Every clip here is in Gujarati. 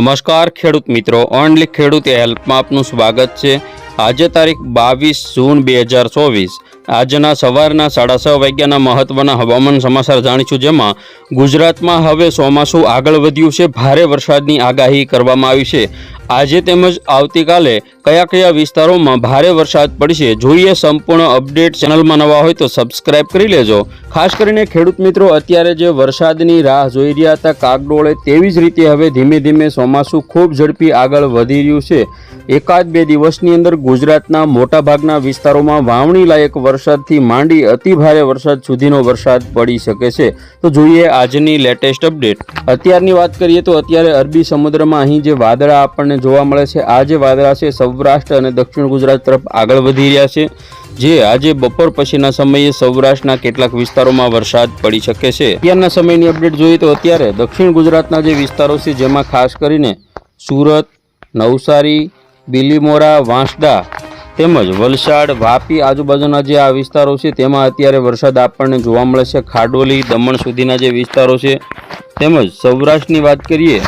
નમસ્કાર ખેડૂત મિત્રો ઓનલી ખેડૂત હેલ્પમાં આપનું સ્વાગત છે. આજે તારીખ બાવીસ જૂન બે હજાર ચોવીસ. આજના સવારના સાડા છ વાગ્યાના મહત્વના હવામાન સમાચાર જાણીશું જેમાં ગુજરાતમાં હવે ચોમાસું આગળ વધ્યું છે. ભારે વરસાદની આગાહી કરવામાં આવી છે. આજે તેમજ આવતીકાલે કયા કયા વિસ્તારોમાં ભારે વરસાદ પડશે જોઈએ સંપૂર્ણ અપડેટ ચેનલમાં નવા હોય તો સબસ્ક્રાઇબ કરી લેજો. ખાસ કરીને ખેડૂત મિત્રો, અત્યારે જે વરસાદની રાહ જોઈ રહ્યા હતા કાગડોળે તેવી જ રીતે હવે ધીમે ધીમે ચોમાસું ખૂબ ઝડપી આગળ વધી રહ્યું છે. એકાદ બે દિવસની અંદર ગુજરાતના મોટાભાગના વિસ્તારોમાં વાવણી લાયક વરસાદથી માંડી અતિ ભારે વરસાદ સુધીનો વરસાદ પડી શકે છે. તો જોઈએ આજની લેટેસ્ટ અપડેટ. અત્યારની વાત કરીએ તો અત્યારે અરબી સમુદ્રમાં અહીં જે વાદળા આપણને જોવા મળે છે. આ જે વાદળા છે, સૌરાષ્ટ્ર અને દક્ષિણ ગુજરાત તરફ આગળ વધી રહ્યા છે. જે આજે બપોર પછીના સમયે સૌરાષ્ટ્રના કેટલાક વિસ્તારોમાં વરસાદ પડી શકે છે. અત્યારના સમયની અપડેટ જોઈએ તો અત્યારે દક્ષિણ ગુજરાતના જે વિસ્તારો છે, જેમાં ખાસ કરીને સુરત, નવસારી, બિલીમોરા, વાંસદા તેમજ વલસાડ, વાપી આજુબાજુના જે આ વિસ્તારો છે, તેમાં અત્યારે વરસાદ આપણને જોવા મળે છે. ખાડોલી, દમણ સુધીના જે વિસ્તારો છે તેમજ સૌરાષ્ટ્રની વાત કરીએ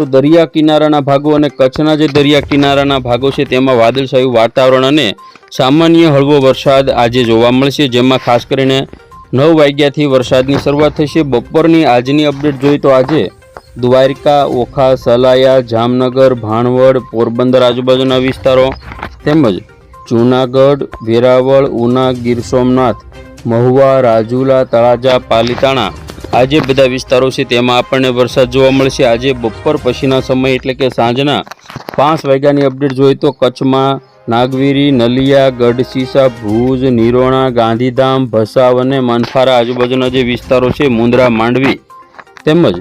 તો દરિયા કિનારાના ભાગો અને કચ્છના જે દરિયા કિનારાના ભાગો છે, તેમાં વાદળછાયું વાતાવરણ અને સામાન્ય હળવો વરસાદ આજે જોવા મળશે, જેમાં ખાસ કરીને નવ વાગ્યાથી વરસાદની શરૂઆત થશે. બપોરની આજની અપડેટ જોઈએ તો આજે દ્વારકા, ઓખા, સલાયા, જામનગર, ભાણવડ, પોરબંદર આજુબાજુના વિસ્તારો તેમજ જૂનાગઢ, વેરાવળ, ઉના, ગીર સોમનાથ, મહુવા, રાજુલા, તળાજા, પાલીતાણા આ જે બધા વિસ્તારો છે, તેમાં આપણને વરસાદ જોવા મળશે. આજે બપોર પછીના સમય એટલે કે સાંજના પાંચ વાગ્યાની અપડેટ જોઈએ તો કચ્છમાં નાગવીરી, નલિયા ગઢસીસા ભુજ, નિરોણા, ગાંધીધામ, ભસાવ અને મનફારા આજુબાજુના જે વિસ્તારો છે, મુંદ્રા, માંડવી તેમજ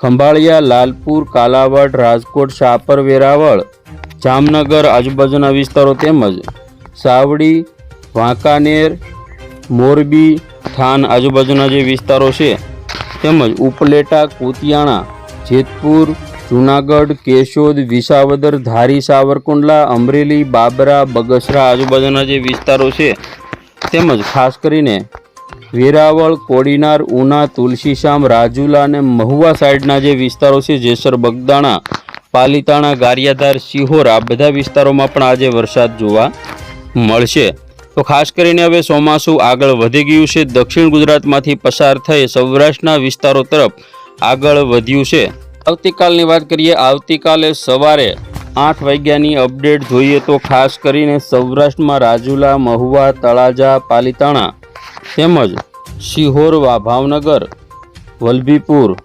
ખંભાળિયા, લાલપુર, કાલાવડ, રાજકોટ શાપર વેરાવળ, જામનગર આજુબાજુના વિસ્તારો તેમજ સાવડી, વાંકાનેર, મોરબી, થાન આજુબાજુના જે વિસ્તારો છે તેમજ ઉપલેટા, કુતિયાણા, જેતપુર, જુનાગઢ, કેશોદ, વિસાવદર, ધારી, સાવરકુંડલા, અમરેલી, બાબરા, બગસરા આજુબાજુના જે વિસ્તારો છે, તેમજ ખાસ કરીને વેરાવળ, કોડીનાર, ઉના, તુલસીશામ, રાજુલા અને મહુવા સાઈડના જે વિસ્તારો છે, જેસર, બગદાણા, પાલીતાણા, ગારિયાધાર સિહોર આ બધા વિસ્તારોમાં પણ આજે વરસાદ જોવા મળશે. તો ખાસ કરીને હવે ચોમાસું આગળ વધી ગયું છે. દક્ષિણ ગુજરાતમાંથી પસાર થઈ સૌરાષ્ટ્રના વિસ્તારો તરફ આગળ વધ્યું છે. આવતીકાલની વાત કરીએ, આવતીકાલે સવારે આઠ વાગ્યાની અપડેટ જોઈએ તો ખાસ કરીને સૌરાષ્ટ્રમાં રાજુલા, મહુવા, તળાજા, પાલીતાણા તેમજ સિહોરવા ભાવનગર, વલભીપુર,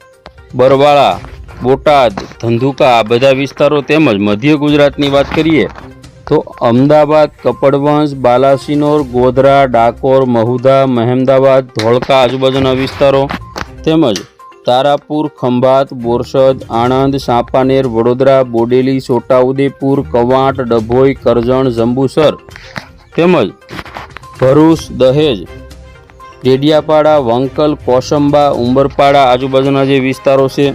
બરવાળા, બોટાદ, ધંધુકા આ બધા વિસ્તારો તેમજ મધ્ય ગુજરાતની વાત કરીએ તો અમદાવાદ, કપડવંશ, બાલાસિનોર, ગોધરા, ડાકોર, મહુધા, મહેમદાવાદ, ધોળકા, આજુબાજુના વિસ્તારો તેમજ તારાપુર, ખંભાત, બોરસદ, આણંદ, સાપાનેર, વડોદરા, બોડેલી, છોટાઉદેપુર, કવાંટ, ડભોઈ, કરજણ, જંબુસર તેમજ ભરૂચ, દહેજ, ડેડિયાપાડા, વંકલ, કોસંબા, ઉંબરપાડા આજુબાજુના જે વિસ્તારો છે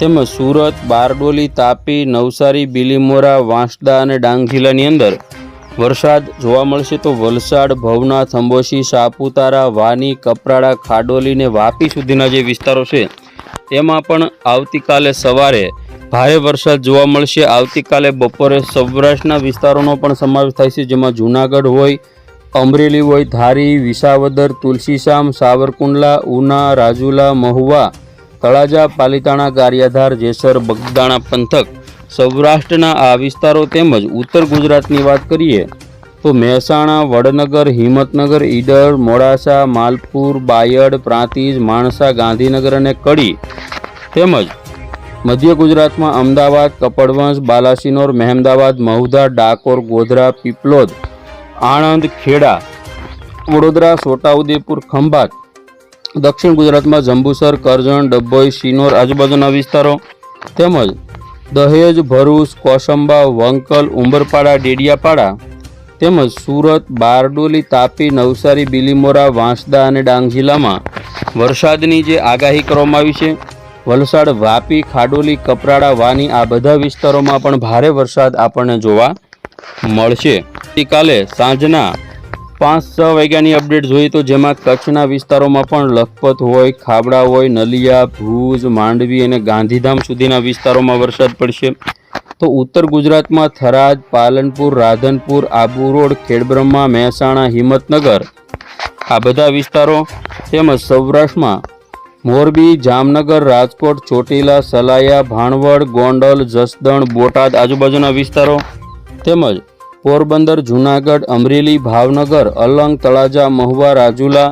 તેમજ સુરત, બારડોલી, તાપી, નવસારી, બિલીમોરા, વાંસદા અને ડાંગ જિલ્લાની અંદર વરસાદ જોવા મળશે તો વલસાડ ભવનાથ અંબોશી સાપુતારા, વાની, કપરાડા, ખાડોલી ને વાપી સુધીના જે વિસ્તારો છે તેમાં પણ આવતીકાલે સવારે ભારે વરસાદ જોવા મળશે. આવતીકાલે બપોરે સૌરાષ્ટ્રના વિસ્તારોનો પણ સમાવેશ થાય છે, જેમાં જૂનાગઢ હોય, અમરેલી હોય, ધારી, વિસાવદર, તુલસીશામ, સાવરકુંડલા, ઉના, રાજુલા, મહુવા તળાજા પાલીતાણા ગારિયાધાર જેસર બગદાણા પંથક સૌરાષ્ટ્રના આ વિસ્તારો તેમજ ઉત્તર ગુજરાતની વાત કરીએ તો મહેસાણા, વડનગર, હિંમતનગર, ઈડર, મોડાસા, માલપુર, બાયડ, પ્રાંતિજ, માણસા, ગાંધીનગર અને કડી તેમજ મધ્ય ગુજરાતમાં અમદાવાદ, કપડવંશ, બાલાસિનોર, મહેમદાવાદ, મહુધા, ડાકોર, ગોધરા, પીપલોદ, આણંદ, ખેડા, વડોદરા, છોટાઉદેપુર, ખંભાત દક્ષિણ ગુજરાતમાં જંબુસર, કરજણ, ડભોઈ, શિનોર આજુબાજુના વિસ્તારો તેમજ દહેજ, ભરૂચ, કોસંબા, વંકલ, ઉંબરપાડા, ડેડિયાપાડા તેમજ સુરત, બારડોલી, તાપી, નવસારી, બિલીમોરા, વાંસદા અને ડાંગ જિલ્લામાં વરસાદની જે આગાહી કરવામાં આવી છે, વલસાડ, વાપી, ખાડોલી, કપરાડા, વાની આ બધા વિસ્તારોમાં પણ ભારે વરસાદ આપણને જોવા મળશે. આવતીકાલે સાંજના પાંચ છ વાગ્યાની અપડેટ જોઈએ તો જેમાં કચ્છના વિસ્તારોમાં પણ લખપત હોય, ખાબડા હોય, નલિયા, ભુજ, માંડવી અને ગાંધીધામ સુધીના વિસ્તારોમાં વરસાદ પડશે. તો ઉત્તર ગુજરાતમાં થરાદ, પાલનપુર, રાધનપુર, આબુ રોડ, ખેડબ્રહ્મા, મહેસાણા, હિંમતનગર આ બધા વિસ્તારો તેમજ સૌરાષ્ટ્રમાં મોરબી, જામનગર, રાજકોટ, ચોટીલા, સલાયા, ભાણવડ, ગોંડલ, જસદણ, બોટાદ આજુબાજુના વિસ્તારો તેમજ પોરબંદર, જૂનાગઢ, અમરેલી, ભાવનગર, અલંગ, તળાજા, મહુવા, રાજુલા,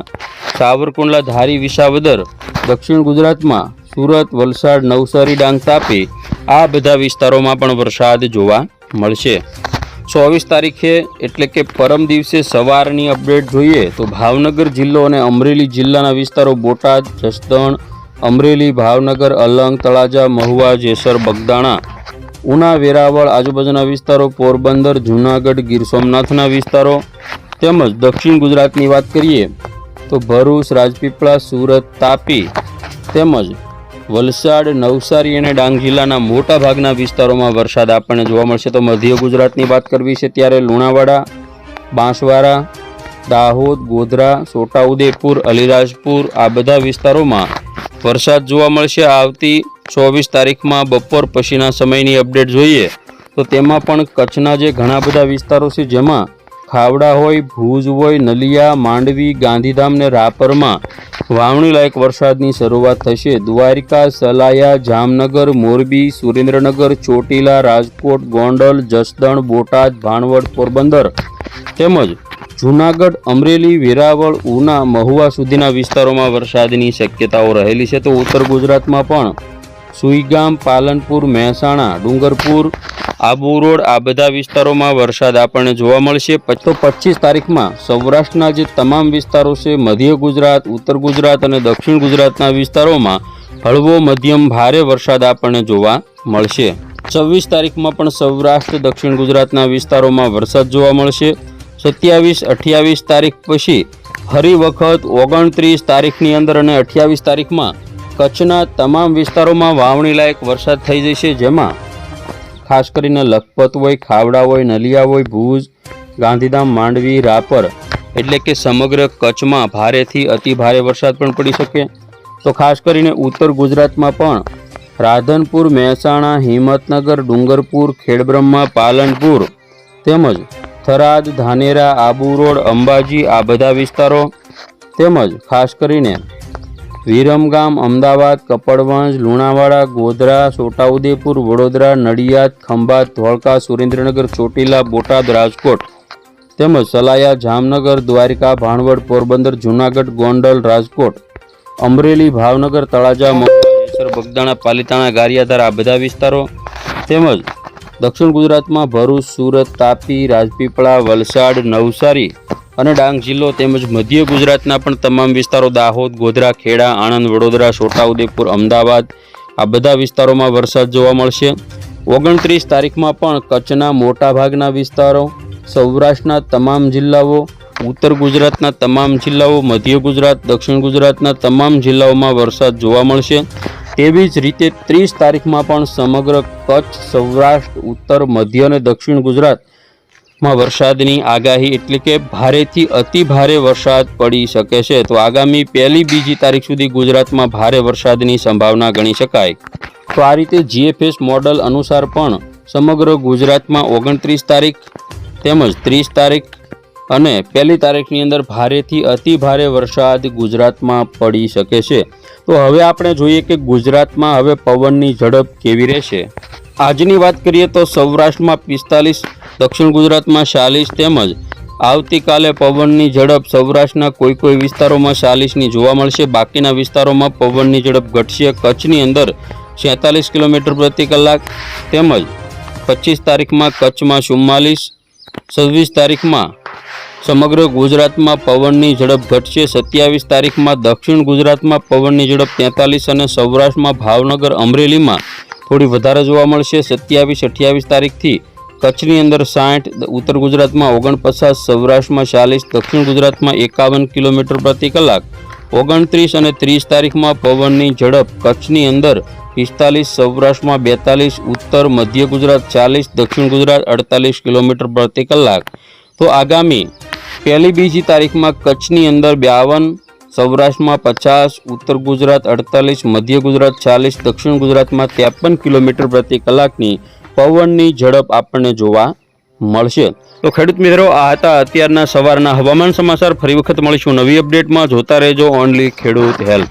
સાવરકુંડલા, ધારી, વિસાવદર, દક્ષિણ ગુજરાતમાં સુરત, વલસાડ, નવસારી, ડાંગ તાપી આ બધા વિસ્તારોમાં પણ વરસાદ જોવા મળશે. ચોવીસ તારીખે એટલે કે પરમ દિવસે સવારની અપડેટ જોઈએ તો ભાવનગર જિલ્લો અને અમરેલી જિલ્લાના વિસ્તારો બોટાદ, જસદણ, અમરેલી, ભાવનગર, અલંગ, તળાજા, મહુવા, જેસર, બગદાણા ઉના, વેરાવળ, આજુબાજુના વિસ્તારો, પોરબંદર, જૂનાગઢ, ગીર સોમનાથના વિસ્તારો તેમજ દક્ષિણ ગુજરાતની વાત કરીએ તો ભરૂચ, રાજપીપળા, સુરત, તાપી તેમજ વલસાડ, નવસારી અને ડાંગ જિલ્લાના મોટા ભાગના વિસ્તારોમાં વરસાદ આપણને જોવા મળશે. તો મધ્ય ગુજરાતની વાત કરવી છે ત્યારે લુણાવાડા, બાંસવાડા, દાહોદ, ગોધરા, છોટાઉદેપુર, અલીરાજપુર આ બધા વિસ્તારોમાં વરસાદ જોવા મળશે. આવતી ચોવીસ તારીખમાં બપોર પછીના સમયની અપડેટ જોઈએ. તો તેમાં પણ કચ્છના જે ઘણા બધા વિસ્તારો છે, જેમાં ખાવડા હોય, ભુજ હોય, નલિયા, માંડવી, ગાંધીધામ ને રાપરમાં વાવણી લાયક વરસાદની શરૂઆત થશે. દ્વારિકા, સલાયા, જામનગર, મોરબી, સુરેન્દ્રનગર, ચોટીલા, રાજકોટ, ગોંડલ, જસદણ, બોટાદ, ભાણવડ, પોરબંદર તેમજ જૂનાગઢ, અમરેલી, વેરાવળ, ઉના, મહુવા સુધીના વિસ્તારોમાં વરસાદની શક્યતાઓ રહેલી છે તો ઉત્તર ગુજરાતમાં પણ. સુઈગામ, પાલનપુર, મહેસાણા, ડુંગરપુર, આબુ રોડ આ બધા વિસ્તારોમાં વરસાદ આપણને જોવા મળશે. તો પચીસ તારીખમાં સૌરાષ્ટ્રના જે તમામ વિસ્તારો છે, મધ્ય ગુજરાત, ઉત્તર ગુજરાત અને દક્ષિણ ગુજરાતના વિસ્તારોમાં હળવો, મધ્યમ, ભારે વરસાદ આપણને જોવા મળશે. છવ્વીસ તારીખમાં પણ સૌરાષ્ટ્ર, દક્ષિણ ગુજરાતના વિસ્તારોમાં વરસાદ જોવા મળશે. સત્યાવીસ, અઠ્યાવીસ તારીખ પછી ફરી વખત ઓગણત્રીસ તારીખની અંદર અને અઠ્યાવીસ તારીખમાં કચ્છના તમામ વિસ્તારોમાં વાવણી લાયક વરસાદ થઈ જશે, જેમાં ખાસ કરીને લખપત હોય, ખાવડા હોય, નલિયા હોય, ભુજ, ગાંધીધામ, માંડવી, રાપર, એટલે કે સમગ્ર કચ્છમાં ભારેથી અતિ ભારે વરસાદ પણ પડી શકે. તો ખાસ કરીને ઉત્તર ગુજરાતમાં પણ રાધનપુર, મહેસાણા, હિંમતનગર, ડુંગરપુર, ખેડબ્રહ્મા, પાલનપુર તેમજ થરાદ, ધાનેરા, આબુ રોડ, અંબાજી, આ બધા વિસ્તારો તેમજ ખાસ કરીને વિરમગામ, અમદાવાદ, કપડવંજ, લુણાવાડા, ગોધરા, છોટાઉદેપુર, વડોદરા, નડિયાદ, ખંભાત, ધોળકા, સુરેન્દ્રનગર, ચોટીલા, બોટાદ, રાજકોટ તેમજ સલાયા, જામનગર, દ્વારિકા, ભાણવડ, પોરબંદર, જૂનાગઢ, ગોંડલ, રાજકોટ, અમરેલી, ભાવનગર, તળાજા મહુવા જેસર, બગદાણા, પાલીતાણા, ગારિયાધાર આ બધા વિસ્તારો તેમજ દક્ષિણ ગુજરાતમાં ભરૂચ, સુરત, તાપી, રાજપીપળા, વલસાડ, નવસારી અને ડાંગ જિલ્લો તેમજ મધ્ય ગુજરાતના પણ તમામ વિસ્તારો દાહોદ, ગોધરા, ખેડા, આણંદ, વડોદરા, છોટાઉદેપુર, અમદાવાદ આ બધા વિસ્તારોમાં વરસાદ જોવા મળશે. ઓગણત્રીસ તારીખમાં પણ કચ્છના મોટાભાગના વિસ્તારો, સૌરાષ્ટ્રના તમામ જિલ્લાઓ, ઉત્તર ગુજરાતના તમામ જિલ્લાઓ, મધ્ય ગુજરાત, દક્ષિણ ગુજરાતના તમામ જિલ્લાઓમાં વરસાદ જોવા મળશે. તેવી જ રીતે ત્રીસ તારીખમાં પણ સમગ્ર કચ્છ, સૌરાષ્ટ્ર, ઉત્તર, મધ્ય અને દક્ષિણ ગુજરાતમાં વરસાદની આગાહી એટલે કે ભારેથી અતિ ભારે વરસાદ પડી શકે છે. તો આગામી પહેલી બીજી તારીખ સુધી ગુજરાતમાં ભારે વરસાદની સંભાવના ગણી શકાય. તો આ રીતે જીએફએસ મોડલ અનુસાર પણ સમગ્ર ગુજરાતમાં ઓગણત્રીસ તારીખ તેમજ ત્રીસ તારીખ અને પહેલી તારીખની અંદર ભારેથી અતિ ભારે વરસાદ ગુજરાતમાં પડી શકે છે. તો હવે આપણે જોઈએ કે ગુજરાતમાં હવે પવનની ઝડપ કેવી રહેશે. આજની વાત કરીએ તો સૌરાષ્ટ્રમાં પિસ્તાલીસ, દક્ષિણ ગુજરાતમાં ચાલીસ તેમજ આવતીકાલે પવનની ઝડપ સૌરાષ્ટ્રના કોઈ કોઈ વિસ્તારોમાં ચાલીસની જોવા મળશે. બાકીના વિસ્તારોમાં પવનની ઝડપ ઘટશે. કચ્છની અંદર છેતાલીસ કિલોમીટર પ્રતિ કલાક તેમજ પચીસ તારીખમાં કચ્છમાં ચુમ્માલીસ, છવ્વીસ તારીખમાં સમગ્ર ગુજરાતમાં પવનની ઝડપ ઘટશે. સત્યાવીસ તારીખમાં દક્ષિણ ગુજરાતમાં પવનની ઝડપ તેતાલીસ અને સૌરાષ્ટ્રમાં ભાવનગર, અમરેલીમાં થોડી વધારે જોવા મળશે. સત્યાવીસ, અઠ્યાવીસ તારીખથી કચ્છની અંદર સાઠ, ઉત્તર ગુજરાતમાં ઓગણપચાસ, સૌરાષ્ટ્રમાં ચાલીસ, દક્ષિણ ગુજરાતમાં એકાવન કિલોમીટર પ્રતિ કલાક. ઓગણત્રીસ અને ત્રીસ તારીખમાં પવનની ઝડપ કચ્છની અંદર પિસ્તાલીસ, સૌરાષ્ટ્રમાં બેતાલીસ, ઉત્તર, મધ્ય ગુજરાત ચાલીસ, દક્ષિણ ગુજરાત અડતાલીસ કિલોમીટર પ્રતિ કલાક. તો આગામી પહેલી બીજી તારીખમાં કચ્છની અંદર બ્યાવન, સૌરાષ્ટ્રમાં પચાસ, ઉત્તર ગુજરાત અડતાલીસ, મધ્ય ગુજરાત ચાલીસ, દક્ષિણ ગુજરાતમાં ત્રેપન કિલોમીટર પ્રતિ કલાકની પવનની ઝડપ આપણને જોવા મળશે. તો ખેડૂત મિત્રો, આ હતા અત્યારના સવારના હવામાન સમાચાર. ફરી વખત મળીશું નવી અપડેટમાં. જોતા રહેજો ઓનલી ખેડૂત હેલ્પ